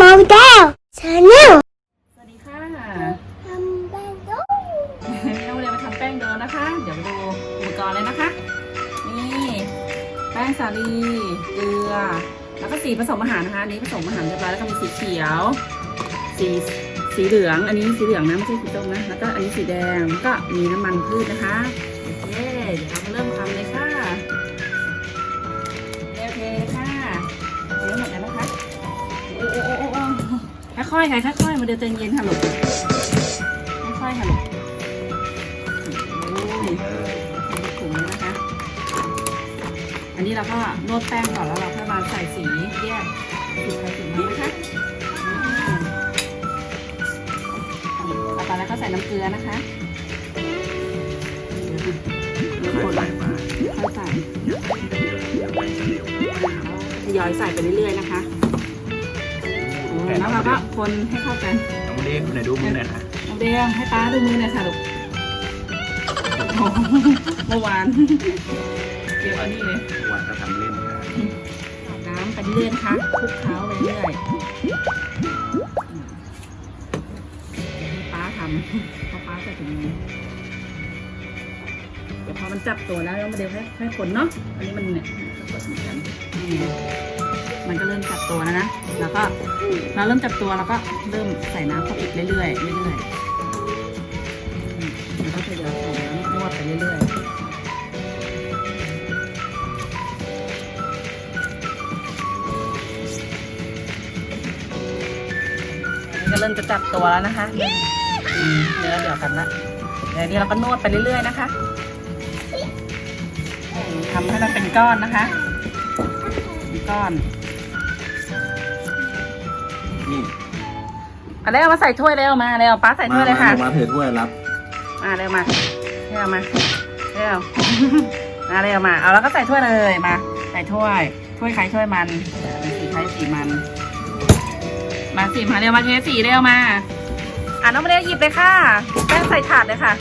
มองแก้วชาแนลสวัสดีค่ะทำแป้งต้นี่น้องเรียนมาทำแป้งโดนะคะ เดี๋ยวไปดูอุปกรณ์เลยนะคะ นี่ แป้งสาลีเกลือ แล้วก็สีผสมอาหารนะคะอันนี้ผสมอาหารเรียบร้อยแล้วก็มีสีเขียว สีสีเหลือง อันนี้สีเหลืองนะไม่ใช่สีส้มนะ แล้วก็อันนี้สีแดงแล้วก็มีน้ำมันพืชนะคะ โอเค เดี๋ยวเรามาเริ่มทำเลยค่ะ ค่อยๆค่ะค่อยๆมาเดี๋ยวใจเย็นค่ะลูกค่อยๆค่ะลูกโอ้ยถุงเลยนะคะ อันนี้เราก็นวดแป้งก่อนแล้วเราค่อยมาใส่สีแยกสีใครสีมันนะคะอืมต่อไปแล้วก็ใส่น้ำเกลือนะคะเดี๋ยวคนค่อยใส่ทยอยใส่ไปเรื่อยๆนะคะ แล้วเราก็คนให้เข้ากันน้องเล่นไหนดูมือหน่อยค่ะเอาเดียวให้ป้าดูมือหน่อยค่ะลูกโอ้โหเมื่อวานเดี๋ยวเอานี่เลยวันก็ทำเล่นค่ะอาบน้ำไปเรื่อยๆนะคะคลุกเคล้าไปเรื่อยให้ป้าทำเพราะป้าจะถึงมื อเดี๋ยวพอมันจับตัวแล้วแล้วมาเดี๋ยวให้ให้คนเนาะอันนี้มันเนี่ยกดเหมือนกันมันก็เริ่มจับตัวแล้วนะแล้วก็เราเริ่มจับตัวแล้วก็เริ่มใส่น้ำเข้าอีกเรื่อยๆเรื่อยๆแล้วก็ทยอยใส่น้ำนวดไปเรื่อยๆอันก็เริ่มจะจับตัวแล้วนะคะอืมเนื้อเดี๋ยวกันละเดี๋ยวนี้เราก็นวดไปเรื่อยๆนะคะำให้มันเป็นก้อนนะคะเป็นก้อนนี่เอาแล้วเอามาใส่ถ้วยเร็วมาเร็วป้าใส่ถ้วยเลยค่ะมาเถือถ้วยรับมาเร็วมาเร็วมาเร็วมาเร็วมา เอาแล้วก็ใส่ถ้วยเลยมา ใส่ถ้วย ถ้วยใครถ้วยมันเดี๋ยวเป็นสีใครสีมัน มาสีมาเร็วมาเทสีเร็วมาอะน้องมาเร็วหยิบเลยค่ะแป้งใส่ถาดเลยค่ะ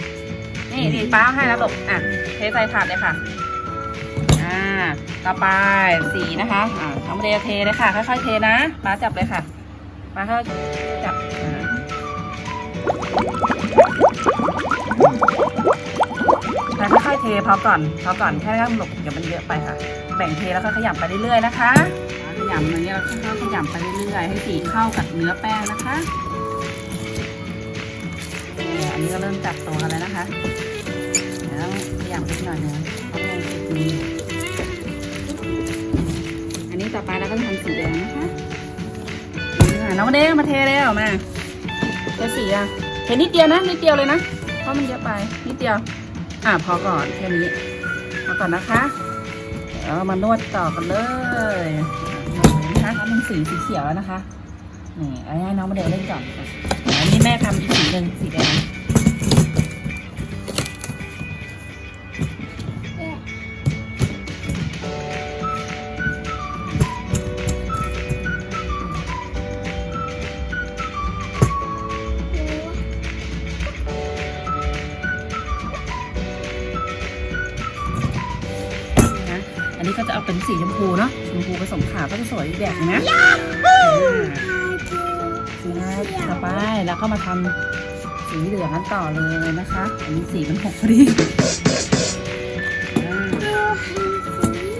นี่นี่ป้าเอาให้แล้วลูกอะเทใส่ถาดเลยค่ะ อ่าต่อไปสีนะคะอ่าน้องมาเร็วเทเลยค่ะ ค่อยๆเทนะป้าจับเลยค่ะป้าค่อยจับอ่าแล้วค่อยๆเทพอก่อนพอก่อนแค่นั้นหลบเดี๋ยวมันเยอะไปค่ะ แบ่งเทแล้วค่อยขยำไปเรื่อยๆนะคะขยำอย่างเงี้ยเราค่อยๆขยำไปเรื่อยๆให้สีเข้ากับเนื้อแป้งนะคะอันนี้ก็เริ่มจับตัวกันแล้วนะคะเดี๋ยวขยำนิดหน่อยนึงเพราะมันติดมือ ต่อไปเราก็จะทำสีแดงนะคะน้องเด้งมาเทเร็วมาเทสีอะเทนิดเดียวนะนิดเดียวเลยนะเพราะมันเยอะไปนิดเดียว อะพอก่อนแค่นี้พอก่อนนะคะเดี๋ยวเรามานวดต่อกันเลยนะคะทำเป็นสีสีเขียวแล้วนะคะนี่เอาให้น้องมาเดินเล่นก่อนอันนี้แม่ทำอีกสีหนึ่งสีแดง นะอันนี้ก็จะเอาเป็นสีชมพูเนาะชมพูผสมขาวก็จะสวยอีกแบบนึงนะอ่าสีแรกต่อไปแล้วก็มาทำสีเหลืองกันต่อเลยนะคะ อันนี้สีมันหกพอดีอ่าเดี๋ยว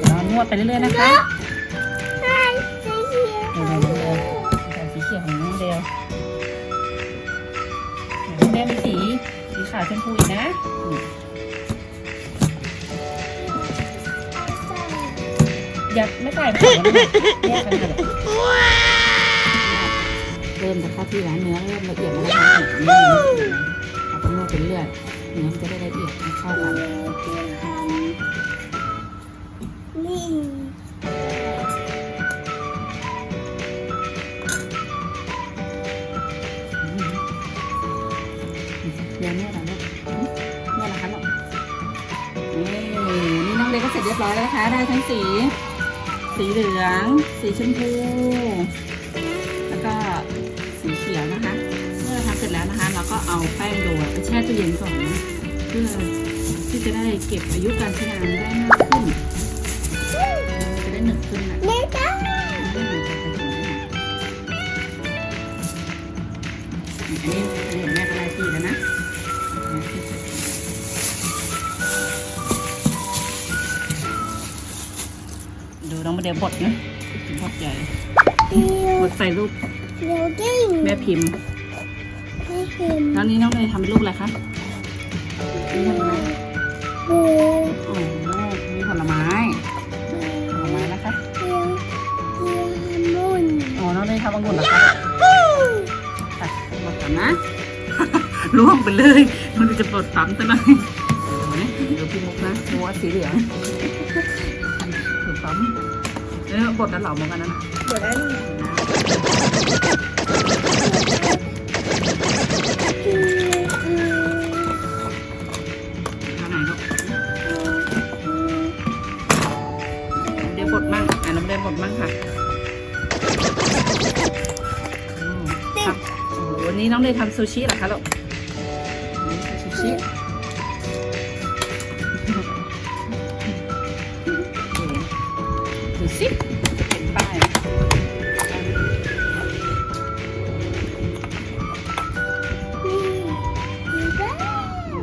เรานวดไปเรื่อยๆนะคะใช่สีเขียวเดี๋ยวๆเดี๋ยวๆใส่สีเขียวของน้องเดลน้องเดลมีสีสีขาวชมพูอีกนะ ยากไม่ใส่ไม่ใส่ไม่ใส่แยกกันเถอะเริ่มจะเข้าที่ร้านเนื้อเริ่มละเอียดแล้วนะคะนี่เราต้องนวดไปเรื่อยเนื้อมันจะได้ละเอียดให้เข้ากันนี่เดี๋ยวเนี่ยนะลูกเนี่ยนะคะลูกนี่นี่น้องเล็กก็เสร็จเรียบร้อยแล้วนะคะ ได้ทั้งสี สีเหลือง สีชมพู แล้วก็สีเขียวนะคะ เมื่อทำเสร็จแล้วนะคะ เราก็เอาแป้งโดดไปแช่ตู้เย็นก่อนเพื่อที่จะได้เก็บอายุการใช้งานได้มากขึ้น จะได้หนึบขึ้นนะอันนี้ ดูน้องมาเดียวบดนะบดใหญ่เดียวบดใส่รูปเดียวกิ้งแม่พิมพ์ไม่เห็นแล้วนี้น้องเลยทำเป็นรูปอะไรคะนี่ทำอะไรบูโอ้โหมีผลไม้ผลไม้นะคะเดียวเดียวฮามุนอ๋อน้องเลยทำองุ่นเหรอคะตัดบดก่อนนะล่วงไปเลยมันจะบดปั๊มซะหน่อยเห็นไหมเดี๋ยวพี่มุกนะมัวสีเหลืองถื อปั๊มเออบดแล้วเหรอมุกอันนั้นน่ะเดี๋ยวนั้นคืออืมทำไหนลูกอืมเดี๋ยวบดมั่งอะน้ำเดยวบดมั่งค่ะอืมครับโอ้โหวันนี้น้องเดยทำซูชิเหรอคะลูกวันนี้ทำซูชิ สิเห็นป้ายโ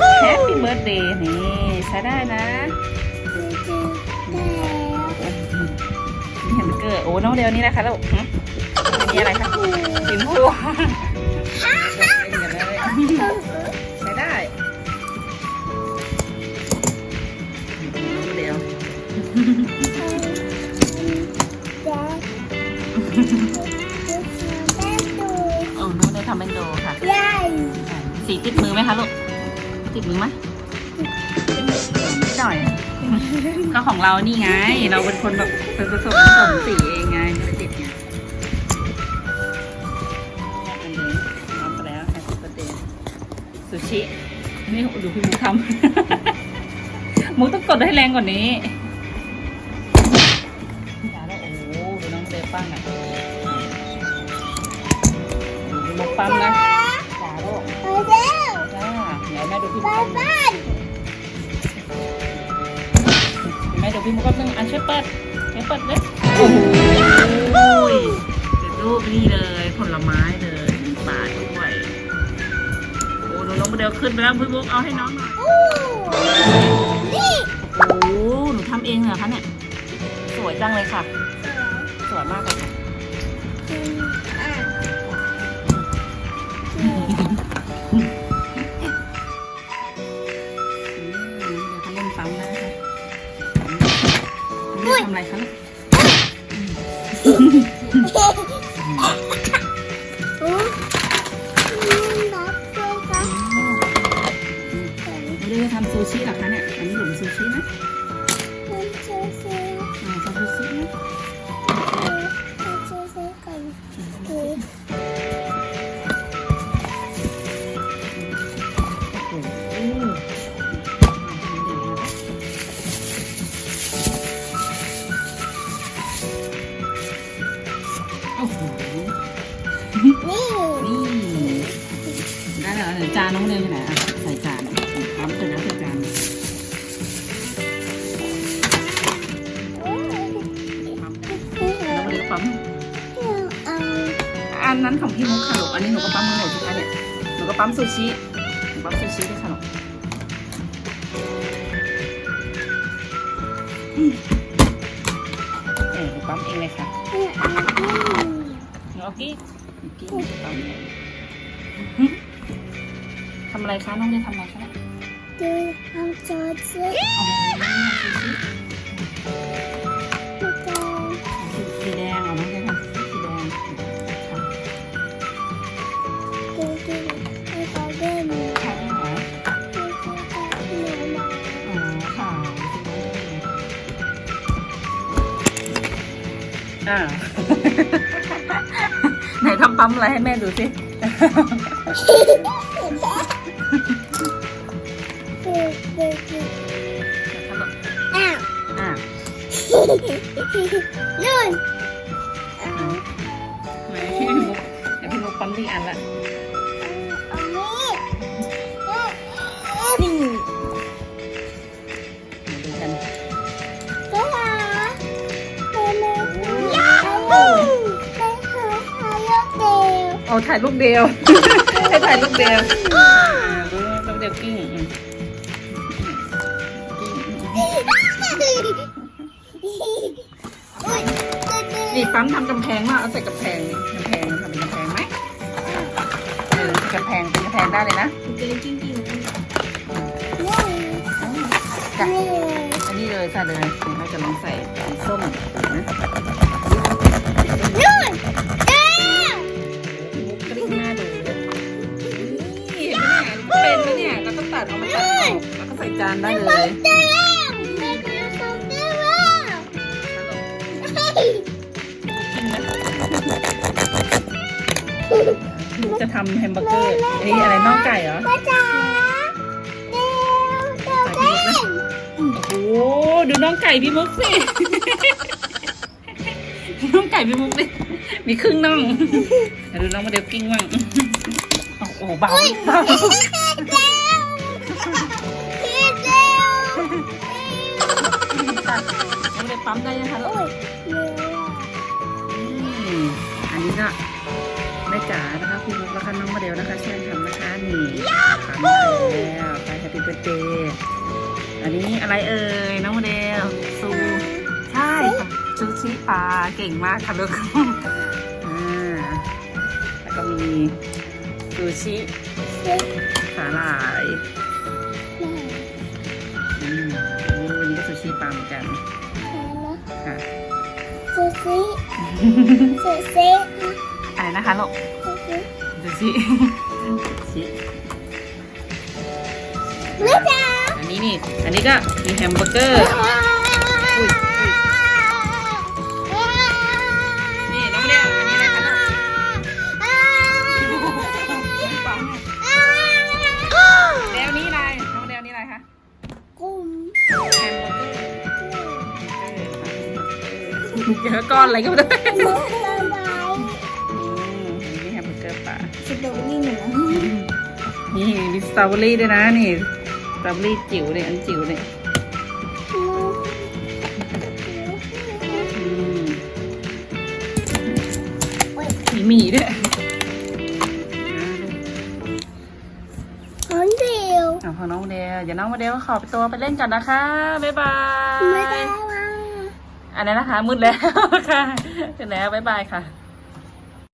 อ้แฮปปี้เบิร์ดเดย์นี่ใช้ได้นะแต่นี่แฮมเบอร์เกอร์โอ้น้องเดียวนี้นะคะลูกหึอันนี้อะไรคะสีม่วง โอ้น้องเดียวทำเป็นโดค่ะสีติดมือไหมคะลูก ติดมือไหมนิดหน่อย ก็ของเรานี่ไง เราเป็นคนแบบเป็นผสมผสมสีเองไงก็เลยติดไงอันนี้เอาไปแล้วแฮปปี้เบิร์ดเดย์ซูชิ นี่ดูพี่มุกทำมุกต้องกดให้แรงกว่านี้อย่าแล้วโอ้โหดูน้องเดย์ปั้งอะ ปั้มนะอย่าลูกจ้าเดี๋ยวแม่ดูพี่มุกแป๊บนึงแม่ดูพี่มุกแป๊บนึงอะช่วยเปิดช่วยเปิดเลยโอ้โหเป็นรูปนี่เลยผลไม้เลยมีปลาด้วยโอ้ดูน้องโมเดลขึ้นไปแล้วพี่มุกเอาให้น้องหน่อยโอ้โหหนูทำเองเหรอคะเนี่ยสวยจังเลยค่ะ สวยมากเลยค่ะ คะลูกไม่ได้ทำซูชิเหรอคะเนี่ย อันนี้หลุมซูชินะ นน้องเนยไปไหนอะใส่จานปั๊มเสร็จแล้วใส่จานแล้วก็เรียกปั๊มอันนั้นของพี่มุกค่ะลูกอันนี้หนูก็ปั๊มมือหนูสิคะเนี่ยหนูก็ปั๊มซูชิหนูปั๊มซูชิด้วยค่ะลูกเออหนูปั๊มเองเลยค่ะหนูเอากี้หนูกี้หนูปั๊มเอง ทำอะไรคะน้องเนยทำอะไรคะอ๋อซูชิสีแดงเอาน้องเนยทำสีแดงค่ะค่ะอ๋อค่ะอ่าไหนทำปั๊มอะไรให้แม่ดูสิ นู่นไหนพี่มุกเดี๋ยวพี่มุกปั๊มที่อันละอันนี้มาดูกันไปหาไปเลยไปหาหาลูกเดียวเอาถ่ายรูปเดียวให้ถ่ายรูปเดียวอ่าดูรูปเดียวกิ้งอืมกิ้ง นี่ปั๊มทำกำแพงมาเอาใส่กำแพงนี่กำแพงทำเป็นกำแพงไหมเออกำแพงเป็นกำแพงได้เลยนะนี่จ้ะนี่อันนี้เลยใส่เลยเราจะลองใส่สีส้มนะนู่นเจ้ามุกกริ้งหน้าดูนี่เป็นไหมเนี่ยเราต้องตัดออกมาตัดออกแล้วก็ใส่จานได้เลย จะทำแฮมเบอร์เกอร์อันนี้อะไรน่องไก่เหรอพ่อจ๋าเร็วเจ้าเล่นโอ้โหดูน้องไก่พี่มุกสิน้องไก่พี่มุกสิมีครึ่งน่องอะดูน้องโมาเดลกิ้งบ้างโอ้โหเบาเบาพี่เจ้าตัดน้องโมเดลปั๊มได้ยังคะลูโอ้กยเร็วอืมอันนี้ก็ แม่จ๋านะคะพี่มุกแล้วก็น้องโมเดลนะคะช่วยทำนะคะนี่ปั๊มแล้วไปแฮปปี้เบิร์ดเดย์อันนี้อะไรเอ่ยน้องโมเดลซูใช่ค่ะซูชิปลาเก่งมากค่ะลูกอ่าแล้วก็มีซูชิเร็วสาหร่ายแม่อืมโอ้วันนี้ก็ซูชิปลาเหมือนกันแม่นะค่ะซูซิซูซิอะไร นะคะลูกซูซิซูชิแม่จ๋าอันนี้นี่ อันนี้ก็มีแฮมเบอร์เกอร์อุ้ยอุ้ยนี่น้องเดียวอันนี้อะไรคะลูกปังเดวนี้อะไรน้องเดวนี้อะไรคะกุ้มแฮมเบอร์เกอร์เดี๋ยวก้อนอะไรก็ไม่ได้ สตรอเบอรี่ด้วยนะนี่สตรอเบอรี่จิ๋วเนี่ยอันจิ๋วเนี่ยอืมมีหมี่ด้วยนะลูกคนเดียวเอาของน้องโมเดลเดี๋ยวน้องโมเดลขอไปตัวไปเล่นก่อนนะคะ บ๊ายบายไม่ได้ว่าอันนั้นนะคะมืดแล้วค่ะเสร็จแล้วบ๊ายบายค่ะ